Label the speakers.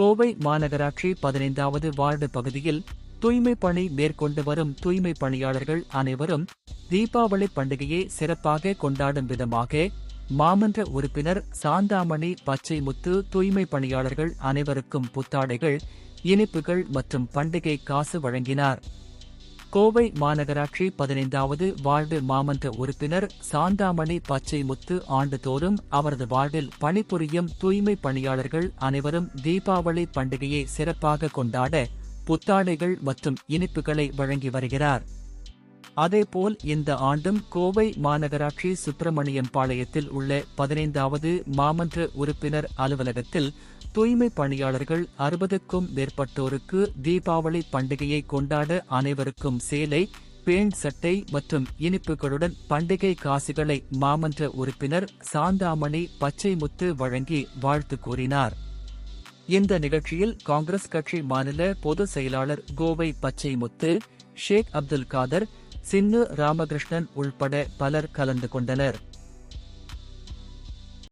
Speaker 1: கோவை மாநகராட்சி பதினைந்தாவது வார்டு பகுதியில் தூய்மை பணி மேற்கொண்டு வரும் தூய்மை பணியாளர்கள் அனைவரும் தீபாவளி பண்டிகையை சிறப்பாக கொண்டாடும் விதமாக மாமன்ற உறுப்பினர் சாந்தாமணி பச்சைமுத்து தூய்மை பணியாளர்கள் அனைவருக்கும் புத்தாடைகள் இனிப்புகள் மற்றும் பண்டிகை காசு வழங்கினார். கோவை மாநகராட்சி பதினைந்தாவது வார்டு மாமன்ற உறுப்பினர் சாந்தாமணி பச்சைமுத்து ஆண்டுதோறும் அவரது வார்டில் பணிபுரியும் தூய்மை பணியாளர்கள் அனைவரும் தீபாவளி பண்டிகையை சிறப்பாக கொண்டாட புத்தாடைகள் மற்றும் இனிப்புகளை வழங்கி வருகிறார். அதேபோல் இந்த ஆண்டும் கோவை மாநகராட்சி சுப்பிரமணியம் பாளையத்தில் உள்ள பதினைந்தாவது மாமன்ற உறுப்பினர் அலுவலகத்தில் தூய்மை பணியாளர்கள் அறுபதுக்கும் மேற்பட்டோருக்கு தீபாவளி பண்டிகையை கொண்டாட அனைவருக்கும் சேலை பேண்ட் சட்டை மற்றும் இனிப்புகளுடன் பண்டிகை காசுகளை மாமன்ற உறுப்பினர் சாந்தாமணி பச்சைமுத்து வழங்கி வாழ்த்து கூறினார். இந்த நிகழ்ச்சியில் காங்கிரஸ் கட்சி மாநில பொதுச் செயலாளர் கோவை பச்சைமுத்து ஷேக் அப்துல் காதர் சின்னு ராமகிருஷ்ணன் உள்பட பலர் கலந்து கொண்டனர்.